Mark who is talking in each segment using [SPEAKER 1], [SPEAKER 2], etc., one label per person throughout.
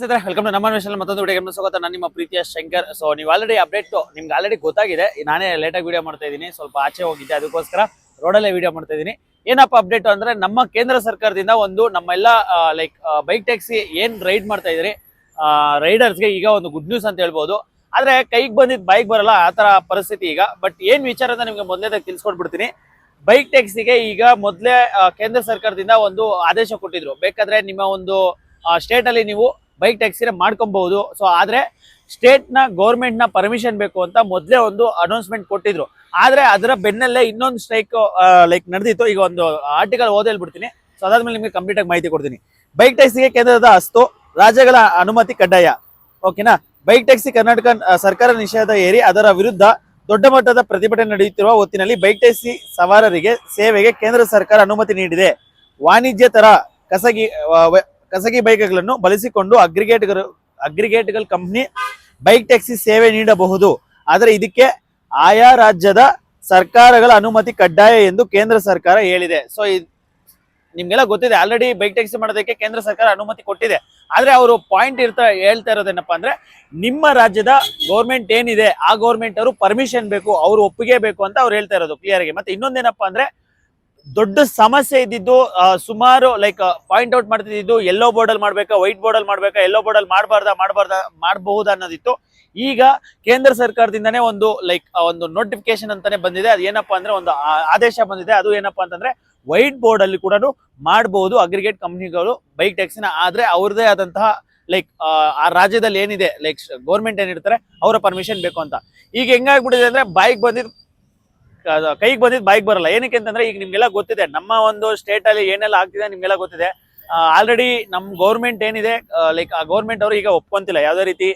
[SPEAKER 1] ಸ್ನೇಹಿತರೆ ವೆಲ್ಕಮ್ ನಮ್ಮ ವಿಷಯ ಮತ್ತೊಂದು ವಿಡಿಯೋ ಸ್ವಾಗತ. ನಾನು ನಿಮ್ಮ ಪ್ರೀತಿಯ ಶಂಕರ್. ಸೊ ನೀವು ಆಲ್ರೆಡಿ ಅಪ್ಡೇಟ್ ನಿಮ್ಗೆ ಆಲ್ರೆಡಿ ಗೊತ್ತಾಗಿದೆ. ನಾನೇ ಲೇಟಾಗಿ ವಿಡಿಯೋ ಮಾಡ್ತಾ ಇದ್ದೀನಿ. ಸ್ವಲ್ಪ ಆಚೆ ಹೋಗಿದ್ದೆ. ಅದಕ್ಕೋಸ್ಕರ ರೋಡಲ್ಲೇ ವಿಡಿಯೋ ಮಾಡ್ತಾ ಇದ್ದೀನಿ. ಏನಪ್ಪ ಅಪ್ಡೇಟ್ ಅಂದ್ರೆ ನಮ್ಮ ಕೇಂದ್ರ ಸರ್ಕಾರದಿಂದ ಒಂದು ನಮ್ಮೆಲ್ಲ ಲೈಕ್ ಬೈಕ್ ಟ್ಯಾಕ್ಸಿ ಏನ್ ರೈಡ್ ಮಾಡ್ತಾ ಇದ್ರಿ ರೈಡರ್ಸ್ಗೆ ಈಗ ಒಂದು ಗುಡ್ ನ್ಯೂಸ್ ಅಂತ ಹೇಳ್ಬೋದು. ಆದ್ರೆ ಕೈಗೆ ಬಂದಿದ್ದು ಬೈಕ್ ಬರಲ್ಲ, ಆ ಥರ ಪರಿಸ್ಥಿತಿ ಈಗ. ಬಟ್ ಏನು ವಿಚಾರ ಅಂತ ನಿಮಗೆ ಮೊದಲೇದಾಗ ತಿಳ್ಸ್ಕೊಟ್ಬಿಡ್ತೀನಿ ಬೈಕ್ ಟ್ಯಾಕ್ಸಿಗೆ ಈಗ ಮೊದಲೇ ಕೇಂದ್ರ ಸರ್ಕಾರದಿಂದ ಒಂದು ಆದೇಶ ಕೊಟ್ಟಿದ್ರು. ಬೇಕಾದ್ರೆ ನಿಮ್ಮ ಒಂದು ಸ್ಟೇಟಲ್ಲಿ ನೀವು ಬೈಕ್ ಟ್ಯಾಕ್ಸಿನ ಮಾಡ್ಕೊಬಹುದು. ಸೊ ಆದ್ರೆ ಸ್ಟೇಟ್ನ ಗೌರ್ಮೆಂಟ್ನ ಪರ್ಮಿಷನ್ ಬೇಕು ಅಂತ ಮೊದಲೇ ಒಂದು ಅನೌನ್ಸ್ಮೆಂಟ್ ಕೊಟ್ಟಿದ್ರು. ಆದ್ರೆ ಅದರ ಬೆನ್ನಲ್ಲೇ ಇನ್ನೊಂದು ಸ್ಟ್ರೈಕ್ ಲೈಕ್ ನಡೆದಿತ್ತು. ಈಗ ಒಂದು ಆರ್ಟಿಕಲ್ ಓದಿ ಹೇಳ್ಬಿಡ್ತೀನಿ ಸೊ ಅದಾದ್ಮೇಲೆ ನಿಮಗೆ ಕಂಪ್ಲೀಟ್ ಆಗಿ ಮಾಹಿತಿ ಕೊಡ್ತೀನಿ. ಬೈಕ್ ಟ್ಯಾಕ್ಸಿಗೆ ಕೇಂದ್ರದ ಅಸ್ತು, ರಾಜ್ಯಗಳ ಅನುಮತಿ ಕಡ್ಡಾಯ. ಓಕೆನಾ? ಬೈಕ್ ಟ್ಯಾಕ್ಸಿ ಕರ್ನಾಟಕ ಸರ್ಕಾರ ನಿಷೇಧ ಏರಿ ಅದರ ವಿರುದ್ಧ ದೊಡ್ಡ ಮಟ್ಟದ ಪ್ರತಿಭಟನೆ ನಡೆಯುತ್ತಿರುವ ಹೊತ್ತಿನಲ್ಲಿ ಬೈಕ್ ಟ್ಯಾಕ್ಸಿ ಸವಾರರಿಗೆ ಸೇವೆಗೆ ಕೇಂದ್ರ ಸರ್ಕಾರ ಅನುಮತಿ ನೀಡಿದೆ. ವಾಣಿಜ್ಯ ತರ ವ- ಖಸಗಿ ಬೈಕ್ಗಳನ್ನು ಬಳಸಿಕೊಂಡು ಅಗ್ರಿಗೇಟ್ಗಳು, ಅಗ್ರಿಗೇಟ್ಗಳ ಕಂಪ್ನಿ ಬೈಕ್ ಟ್ಯಾಕ್ಸಿ ಸೇವೆ ನೀಡಬಹುದು. ಆದರೆ ಇದಕ್ಕೆ ಆಯಾ ರಾಜ್ಯದ ಸರ್ಕಾರಗಳ ಅನುಮತಿ ಕಡ್ಡಾಯ ಎಂದು ಕೇಂದ್ರ ಸರ್ಕಾರ ಹೇಳಿದೆ. ಸೊ ನಿಮ್ಗೆಲ್ಲ ಗೊತ್ತಿದೆ. ಆಲ್ರೆಡಿ ಬೈಕ್ ಟ್ಯಾಕ್ಸಿ ಮಾಡೋದಕ್ಕೆ ಕೇಂದ್ರ ಸರ್ಕಾರ ಅನುಮತಿ ಕೊಟ್ಟಿದೆ. ಆದ್ರೆ ಅವರು ಪಾಯಿಂಟ್ ಇರ್ತಾ, ಹೇಳ್ತಾ ಇರೋದೇನಪ್ಪ ಅಂದ್ರೆ, ನಿಮ್ಮ ರಾಜ್ಯದ ಗೌರ್ಮೆಂಟ್ ಏನಿದೆ, ಆ ಗೌರ್ಮೆಂಟ್ ಅವರು ಪರ್ಮಿಷನ್ ಬೇಕು, ಅವ್ರು ಒಪ್ಪಿಗೆ ಬೇಕು ಅಂತ ಅವ್ರು ಹೇಳ್ತಾ ಇರೋದು ಕ್ಲಿಯರ್ ಆಗಿ. ಮತ್ತೆ ಇನ್ನೊಂದೇನಪ್ಪ ಅಂದ್ರೆ ದೊಡ್ಡ ಸಮಸ್ಯೆ ಇದ್ದಿದ್ದು ಸುಮಾರು ಲೈಕ್ ಪಾಯಿಂಟ್ ಔಟ್ ಮಾಡ್ತಿದ್ದು ಎಲ್ಲೋ ಬೋರ್ಡ್ ಅಲ್ಲಿ ಮಾಡ್ಬೇಕಾ ವೈಟ್ ಬೋರ್ಡ್ ಅಲ್ಲಿ ಮಾಡ್ಬೇಕಾ ಎಲ್ಲೋ ಬೋರ್ಡ್ ಅಲ್ಲಿ ಮಾಡಬಾರ್ದ ಮಾಡಬಾರ್ದ, ಮಾಡಬಹುದು ಅನ್ನೋದಿತ್ತು. ಈಗ ಕೇಂದ್ರ ಸರ್ಕಾರದಿಂದನೇ ಒಂದು ಲೈಕ್ ಒಂದು ನೋಟಿಫಿಕೇಶನ್ ಅಂತಾನೆ ಬಂದಿದೆ. ಅದು ಏನಪ್ಪಾ ಅಂದ್ರೆ ಒಂದು ಆದೇಶ ಬಂದಿದೆ. ಅದು ಏನಪ್ಪಾ ಅಂತಂದ್ರೆ ವೈಟ್ ಬೋರ್ಡ್ ಅಲ್ಲಿ ಕೂಡ ಮಾಡಬಹುದು ಅಗ್ರಿಗೇಟ್ ಕಂಪ್ನಿಗಳು ಬೈಕ್ ಟ್ಯಾಕ್ಸಿನ ಆದ್ರೆ ಅವ್ರದೇ ಆದಂತಹ ಲೈಕ್ ಆ ರಾಜ್ಯದಲ್ಲಿ ಏನಿದೆ ಲೈಕ್ ಗೌರ್ಮೆಂಟ್ ಏನಿರ್ತಾರೆ ಅವರ ಪರ್ಮಿಷನ್ ಬೇಕು ಅಂತ. ಈಗ ಹೆಂಗಾಗ್ಬಿಟ್ಟಿದೆ ಅಂದ್ರೆ ಬೈಕ್ ಬಂದಿದ್ ಕೈಗೆ ಬಂದಿದ್ದು ಬೈಕ್ ಬರಲ್ಲ. ಏನಕ್ಕೆ ಅಂತಂದ್ರೆ ಈಗ ನಿಮ್ಗೆಲ್ಲ ಗೊತ್ತಿದೆ ನಮ್ಮ ಒಂದು ಸ್ಟೇಟ್ ಅಲ್ಲಿ ಏನೆಲ್ಲ ಆಗ್ತಿದೆ ನಿಮ್ಗೆಲ್ಲ ಗೊತ್ತಿದೆ. ಆಲ್ರೆಡಿ ನಮ್ ಗೌರ್ಮೆಂಟ್ ಏನಿದೆ ಲೈಕ್ ಆ ಗೌರ್ಮೆಂಟ್ ಅವರು ಈಗ ಒಪ್ಕೊಂತಿಲ್ಲ. ಯಾವ್ದೇ ರೀತಿ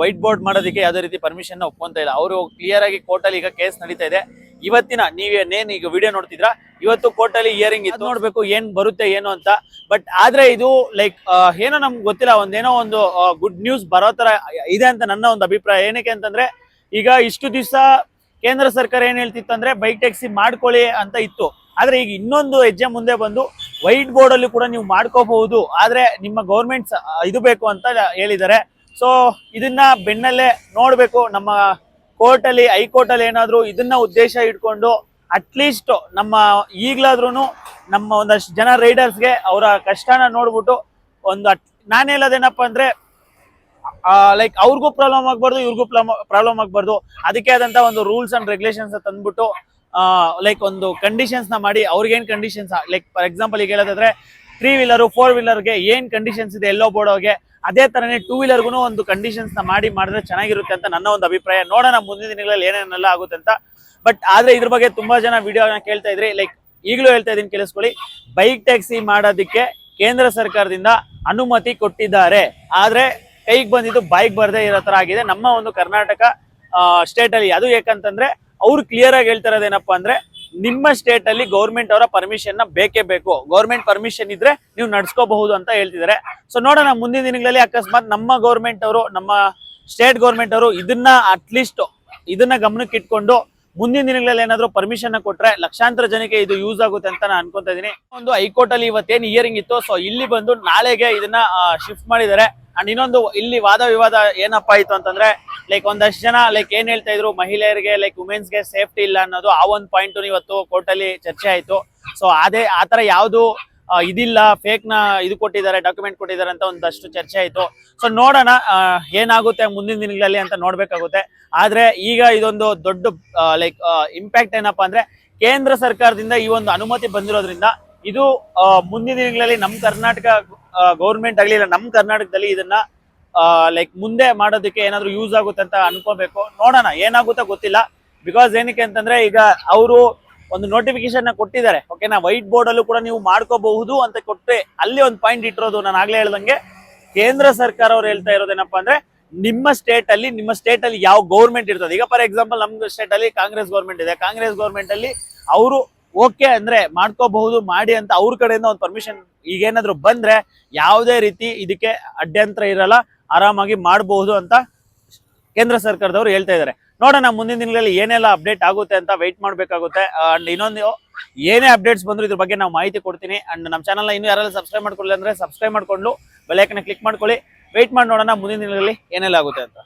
[SPEAKER 1] ವೈಟ್ ಬೋರ್ಡ್ ಮಾಡೋದಕ್ಕೆ ಯಾವುದೇ ರೀತಿ ಪರ್ಮಿಷನ್ ಒಪ್ಕೊಂತ ಇಲ್ಲ. ಅವರು ಕ್ಲಿಯರ್ ಆಗಿ ಕೋರ್ಟ್ ಅಲ್ಲಿ ಈಗ ಕೇಸ್ ನಡೀತಾ ಇದೆ. ಇವತ್ತಿನ ನೀವೇನೇನು ಈಗ ವಿಡಿಯೋ ನೋಡ್ತಿದ್ರ ಇವತ್ತು ಕೋರ್ಟ್ ಅಲ್ಲಿ ಹಿಯರಿಂಗ್ ಇತ್ತು. ನೋಡ್ಬೇಕು ಏನ್ ಬರುತ್ತೆ ಏನು ಅಂತ. ಬಟ್ ಆದ್ರೆ ಇದು ಲೈಕ್ ಏನೋ ನಮ್ಗೆ ಗೊತ್ತಿಲ್ಲ ಒಂದೇನೋ ಒಂದು ಗುಡ್ ನ್ಯೂಸ್ ಬರೋ ತರ ಇದೆ ಅಂತ ನನ್ನ ಒಂದು ಅಭಿಪ್ರಾಯ. ಏನಕ್ಕೆ ಅಂತಂದ್ರೆ ಈಗ ಇಷ್ಟು ದಿವಸ ಕೇಂದ್ರ ಸರ್ಕಾರ ಏನ್ ಹೇಳ್ತಿತ್ತು ಅಂದ್ರೆ ಬೈಕ್ ಟ್ಯಾಕ್ಸಿ ಮಾಡ್ಕೊಳ್ಳಿ ಅಂತ ಇತ್ತು. ಆದ್ರೆ ಈಗ ಇನ್ನೊಂದು ಹೆಜ್ಜೆ ಮುಂದೆ ಬಂದು ವೈಟ್ ಬೋರ್ಡ್ ಅಲ್ಲಿ ಕೂಡ ನೀವು ಮಾಡ್ಕೋಬಹುದು. ಆದ್ರೆ ನಿಮ್ಮ ಗೌರ್ಮೆಂಟ್ ಇದು ಬೇಕು ಅಂತ ಹೇಳಿದ್ದಾರೆ. ಸೊ ಇದನ್ನ ಬೆನ್ನಲ್ಲೇ ನೋಡ್ಬೇಕು. ನಮ್ಮ ಕೋರ್ಟ್ ಅಲ್ಲಿ ಹೈಕೋರ್ಟ್ ಅಲ್ಲಿ ಏನಾದ್ರು ಇದನ್ನ ಉದ್ದೇಶ ಇಟ್ಕೊಂಡು ಅಟ್ಲೀಸ್ಟ್ ನಮ್ಮ ಈಗ್ಲಾದ್ರೂ ನಮ್ಮ ಒಂದಷ್ಟು ಜನ ರೈಡರ್ಸ್ಗೆ ಅವರ ಕಷ್ಟನ ನೋಡ್ಬಿಟ್ಟು ಒಂದು ಅಟ್ ನಾನು ಹೇಳೋದೇನಪ್ಪ ಅಂದ್ರೆ ಲೈಕ್ ಅವ್ರಿಗೂ ಪ್ರಾಬ್ಲಮ್ ಆಗ್ಬಾರ್ದು, ಇವ್ರಿಗೂ ಪ್ರಾಬ್ಲಮ್ ಆಗ್ಬಾರ್ದು. ಅದಕ್ಕೆ ಆದಂತ ಒಂದು ರೂಲ್ಸ್ ಅಂಡ್ ರೆಗ್ಯುಲೇಷನ್ಸ್ ತಂದ್ಬಿಟ್ಟು ಲೈಕ್ ಒಂದು ಕಂಡೀಷನ್ಸ್ನ ಮಾಡಿ ಅವ್ರಿಗೇನ್ ಕಂಡೀಷನ್ಸ್ ಲೈಕ್ ಫಾರ್ ಎಕ್ಸಾಂಪಲ್ ಈಗ ಹೇಳೋದಾದ್ರೆ ತ್ರೀ ವೀಲರ್ ಫೋರ್ ವೀಲರ್ಗೆ ಏನ್ ಕಂಡೀಷನ್ಸ್ ಇದೆ ಎಲ್ಲೋ ಬೋರ್ಡೋಗೆ ಅದೇ ತರನೇ ಟೂ ವೀಲರ್ಗೂ ಒಂದು ಕಂಡೀಷನ್ಸ್ನ ಮಾಡಿ ಮಾಡಿದ್ರೆ ಚೆನ್ನಾಗಿರುತ್ತೆ ಅಂತ ನನ್ನ ಒಂದು ಅಭಿಪ್ರಾಯ. ನೋಡೋಣ ಮುಂದಿನ ದಿನಗಳಲ್ಲಿ ಏನೇನೆಲ್ಲ ಆಗುತ್ತೆ ಅಂತ. ಬಟ್ ಆದ್ರೆ ಇದ್ರ ಬಗ್ಗೆ ತುಂಬಾ ಜನ ವಿಡಿಯೋನ ಕೇಳ್ತಾ ಇದ್ರಿ ಲೈಕ್ ಈಗಲೂ ಹೇಳ್ತಾ ಇದೀನಿ ಕೇಳಿಸ್ಕೊಳ್ಳಿ. ಬೈಕ್ ಟ್ಯಾಕ್ಸಿ ಮಾಡೋದಕ್ಕೆ ಕೇಂದ್ರ ಸರ್ಕಾರದಿಂದ ಅನುಮತಿ ಕೊಟ್ಟಿದ್ದಾರೆ. ಆದ್ರೆ ಕೈಗೆ ಬಂದಿದ್ದು ಬೈಕ್ ಬರದೇ ಇರೋ ತರ ಆಗಿದೆ. ನಮ್ಮ ಒಂದು ಕರ್ನಾಟಕ ಸ್ಟೇಟ್ ಅಲ್ಲಿ ಅದು ಯಾಕಂತಂದ್ರೆ ಅವ್ರು ಕ್ಲಿಯರ್ ಆಗಿ ಹೇಳ್ತಾ ಏನಪ್ಪಾ ಅಂದ್ರೆ ನಿಮ್ಮ ಸ್ಟೇಟ್ ಅಲ್ಲಿ ಗೌರ್ಮೆಂಟ್ ಅವರ ಪರ್ಮಿಷನ್ ಬೇಕೇ ಬೇಕು. ಗೌರ್ಮೆಂಟ್ ಪರ್ಮಿಷನ್ ಇದ್ರೆ ನೀವು ನಡ್ಸ್ಕೋಬಹುದು ಅಂತ ಹೇಳ್ತಿದ್ದಾರೆ. ಸೊ ನೋಡೋಣ, ಮುಂದಿನ ದಿನಗಳಲ್ಲಿ ಅಕಸ್ಮಾತ್ ನಮ್ಮ ಗೌರ್ಮೆಂಟ್ ಅವರು, ನಮ್ಮ ಸ್ಟೇಟ್ ಗೌರ್ಮೆಂಟ್ ಅವರು ಇದನ್ನ ಅಟ್ಲೀಸ್ಟ್ ಇದನ್ನ ಗಮನಕ್ಕೆ ಇಟ್ಕೊಂಡು ಮುಂದಿನ ದಿನಗಳಲ್ಲಿ ಏನಾದ್ರು ಪರ್ಮಿಷನ್ ಕೊಟ್ರೆ ಲಕ್ಷಾಂತರ ಜನಕ್ಕೆ ಇದು ಯೂಸ್ ಆಗುತ್ತೆ ಅಂತ ನಾನು ಅನ್ಕೊಂತ ಇದೀನಿ. ಒಂದು ಹೈಕೋರ್ಟ್ ಅಲ್ಲಿ ಇವತ್ತೇನು ಹಿಯರಿಂಗ್ ಇತ್ತು ಸೊ ಇಲ್ಲಿ ಬಂದು ನಾಳೆಗೆ ಇದನ್ನ ಶಿಫ್ಟ್ ಮಾಡಿದ್ದಾರೆ. ಅಂಡ್ ಇನ್ನೊಂದು, ಇಲ್ಲಿ ವಾದ ವಿವಾದ ಏನಪ್ಪಾ ಆಯ್ತು ಅಂತಂದ್ರೆ ಲೈಕ್ ಒಂದಷ್ಟು ಜನ ಲೈಕ್ ಏನ್ ಹೇಳ್ತಾ ಇದ್ರು, ಮಹಿಳೆಯರಿಗೆ ಲೈಕ್ ವುಮೆನ್ಸ್ಗೆ ಸೇಫ್ಟಿ ಇಲ್ಲ ಅನ್ನೋದು ಆ ಒಂದು ಪಾಯಿಂಟ್ ಇವತ್ತು ಕೋರ್ಟ್ ಅಲ್ಲಿ ಚರ್ಚೆ ಆಯ್ತು. ಸೊ ಅದೇ ಆತರ ಯಾವ್ದು ಇದಿಲ್ಲ ಫೇಕ್ನ ಇದು ಕೊಟ್ಟಿದ್ದಾರೆ ಡಾಕ್ಯುಮೆಂಟ್ ಕೊಟ್ಟಿದ್ದಾರೆ ಅಂತ ಒಂದಷ್ಟು ಚರ್ಚೆ ಆಯ್ತು. ಸೊ ನೋಡೋಣ ಏನಾಗುತ್ತೆ ಮುಂದಿನ ದಿನಗಳಲ್ಲಿ ಅಂತ ನೋಡ್ಬೇಕಾಗುತ್ತೆ. ಆದ್ರೆ ಈಗ ಇದೊಂದು ದೊಡ್ಡ ಲೈಕ್ ಇಂಪ್ಯಾಕ್ಟ್ ಏನಪ್ಪಾ ಅಂದ್ರೆ, ಕೇಂದ್ರ ಸರ್ಕಾರದಿಂದ ಈ ಒಂದು ಅನುಮತಿ ಬಂದಿರೋದ್ರಿಂದ ಇದು ಮುಂದಿನ ದಿನಗಳಲ್ಲಿ ನಮ್ಮ ಕರ್ನಾಟಕ ಗೌರ್ಮೆಂಟ್ ಆಗಲಿ ಇಲ್ಲ ನಮ್ಮ ಕರ್ನಾಟಕದಲ್ಲಿ ಇದನ್ನ ಲೈಕ್ ಮುಂದೆ ಮಾಡೋದಕ್ಕೆ ಏನಾದ್ರು ಯೂಸ್ ಆಗುತ್ತೆ ಅಂತ ಅನ್ಕೋಬೇಕು. ನೋಡೋಣ, ಏನಾಗುತ್ತೋ ಗೊತ್ತಿಲ್ಲ. ಬಿಕಾಸ್ ಏನಕ್ಕೆ ಅಂತಂದ್ರೆ ಈಗ ಅವರು ಒಂದು ನೋಟಿಫಿಕೇಶನ್ನ ಕೊಟ್ಟಿದ್ದಾರೆ. ಓಕೆನಾ ವೈಟ್ ಬೋರ್ಡ್ ಅಲ್ಲೂ ಕೂಡ ನೀವು ಮಾಡ್ಕೋಬಹುದು ಅಂತ ಕೊಟ್ಟರೆ ಅಲ್ಲಿ ಒಂದು ಪಾಯಿಂಟ್ ಇಟ್ಟಿರೋದು ನಾನು ಆಗ್ಲೇ ಹೇಳ್ದಂಗೆ ಕೇಂದ್ರ ಸರ್ಕಾರ ಅವ್ರು ಹೇಳ್ತಾ ಇರೋದೇನಪ್ಪಾ ಅಂದ್ರೆ ನಿಮ್ಮ ಸ್ಟೇಟ್ ಅಲ್ಲಿ, ನಿಮ್ಮ ಸ್ಟೇಟ್ ಅಲ್ಲಿ ಯಾವ ಗೌರ್ಮೆಂಟ್ ಇರ್ತದೆ. ಈಗ ಫಾರ್ ಎಕ್ಸಾಂಪಲ್ ನಮ್ಮ ಸ್ಟೇಟ್ ಅಲ್ಲಿ ಕಾಂಗ್ರೆಸ್ ಗೌರ್ಮೆಂಟ್ ಇದೆ. ಕಾಂಗ್ರೆಸ್ ಗೌರ್ಮೆಂಟ್ ಅಲ್ಲಿ ಅವರು ಓಕೆ ಅಂದ್ರೆ ಮಾಡ್ಕೋಬಹುದು, ಮಾಡಿ ಅಂತ ಅವ್ರ ಕಡೆಯಿಂದ ಒಂದು ಪರ್ಮಿಷನ್ ಈಗೇನಾದ್ರು ಬಂದ್ರೆ ಯಾವುದೇ ರೀತಿ ಇದಕ್ಕೆ ಅಡ್ಯಂತರ ಇರಲ್ಲ, ಆರಾಮಾಗಿ ಮಾಡಬಹುದು ಅಂತ ಕೇಂದ್ರ ಸರ್ಕಾರದವರು ಹೇಳ್ತಾ ಇದ್ದಾರೆ. ನೋಡೋಣ, ಮುಂದಿನ ದಿನಗಳಲ್ಲಿ ಏನೆಲ್ಲ ಅಪ್ಡೇಟ್ ಆಗುತ್ತೆ ಅಂತ ವೆಯ್ಟ್ ಮಾಡಬೇಕಾಗುತ್ತೆ. ಅಂಡ್ ಇನ್ನೊಂದು, ಏನೇ ಅಪ್ಡೇಟ್ಸ್ ಬಂದ್ರು ಇದ್ರ ಬಗ್ಗೆ ನಾವು ಮಾಹಿತಿ ಕೊಡ್ತೀನಿ. ಅಂಡ್ ನಮ್ಮ ಚಾನಲ್ನ ಇನ್ನೂ ಯಾರೆಲ್ಲ ಸಬ್ಸ್ಕ್ರೈಬ್ ಮಾಡ್ಕೊಳ್ಳಿ ಅಂದ್ರೆ ಸಬ್ಸ್ಕ್ರೈಬ್ ಮಾಡ್ಕೊಂಡು ಬೆಲೆಕನ್ನ ಕ್ಲಿಕ್ ಮಾಡ್ಕೊಳ್ಳಿ. ವೆಯ್ಟ್ ಮಾಡಿ ನೋಡೋಣ, ಮುಂದಿನ ದಿನಗಳಲ್ಲಿ ಏನೆಲ್ಲ ಆಗುತ್ತೆ ಅಂತ.